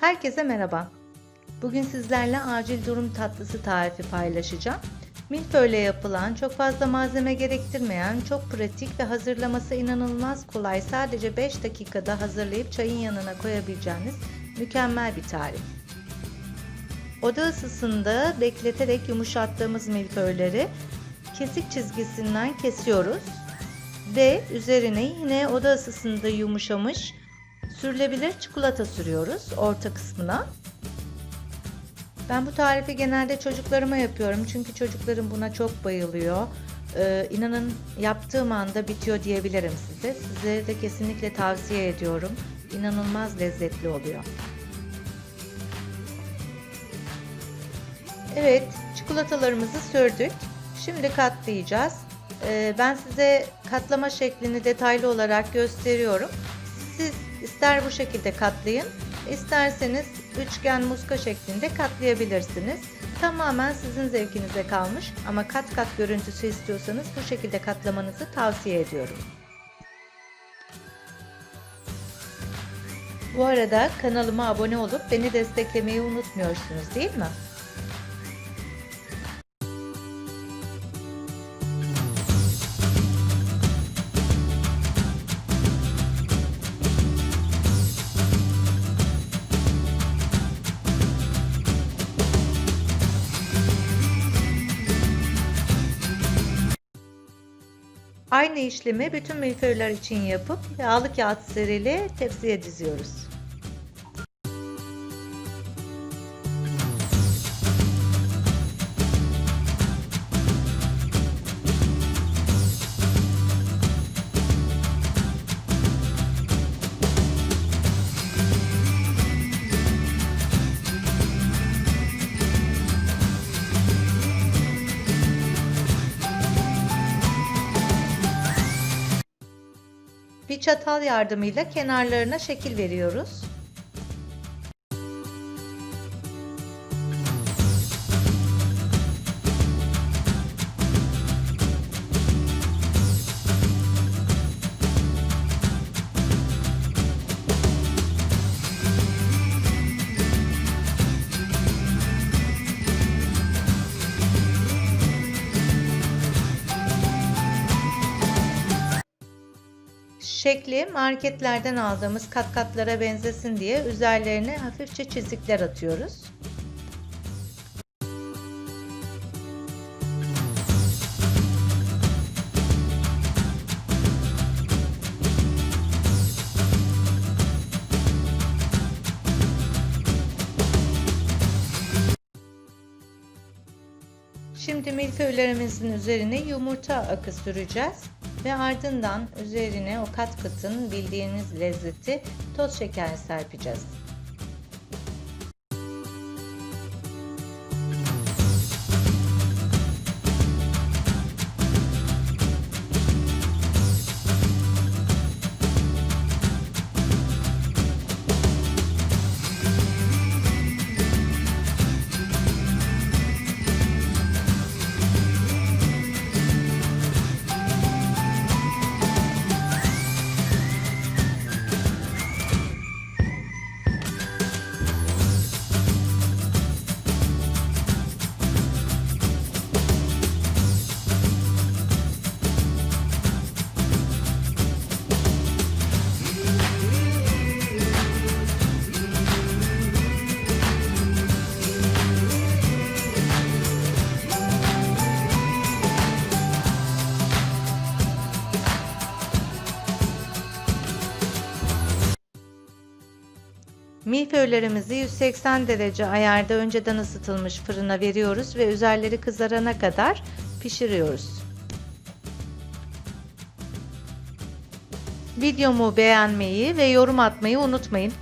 Herkese merhaba. Bugün sizlerle acil durum tatlısı tarifi paylaşacağım. Milföyle yapılan, çok fazla malzeme gerektirmeyen, çok pratik ve hazırlaması inanılmaz kolay, sadece 5 dakikada hazırlayıp çayın yanına koyabileceğiniz mükemmel bir tarif. Oda ısısında bekleterek yumuşattığımız milföyleri kesik çizgisinden kesiyoruz ve üzerine yine oda ısısında yumuşamış sürülebilir çikolata sürüyoruz orta kısmına. Ben bu tarifi genelde çocuklarıma yapıyorum çünkü çocuklarım buna çok bayılıyor. Ee, inanın yaptığım anda bitiyor diyebilirim size. Size de kesinlikle tavsiye ediyorum. İnanılmaz lezzetli oluyor. Evet, çikolatalarımızı sürdük. Şimdi katlayacağız. Ee, ben size katlama şeklini detaylı olarak gösteriyorum. Siz ister bu şekilde katlayın, isterseniz üçgen muska şeklinde katlayabilirsiniz. Tamamen sizin zevkinize kalmış ama kat kat görüntüsü istiyorsanız bu şekilde katlamanızı tavsiye ediyorum. Bu arada kanalıma abone olup beni desteklemeyi unutmuyorsunuz değil mi? Aynı işlemi bütün milföyler için yapıp yağlı kağıt serili tepsiye diziyoruz. Bir çatal yardımıyla kenarlarına şekil veriyoruz. Şekli marketlerden aldığımız kat katlara benzesin diye üzerlerine hafifçe çizikler atıyoruz. Şimdi milföylerimizin üzerine yumurta akı süreceğiz ve ardından üzerine o kat katın bildiğiniz lezzeti toz şeker serpeceğiz. Milföylerimizi 180 derece ayarda önceden ısıtılmış fırına veriyoruz ve üzerleri kızarana kadar pişiriyoruz. Videomu beğenmeyi ve yorum atmayı unutmayın.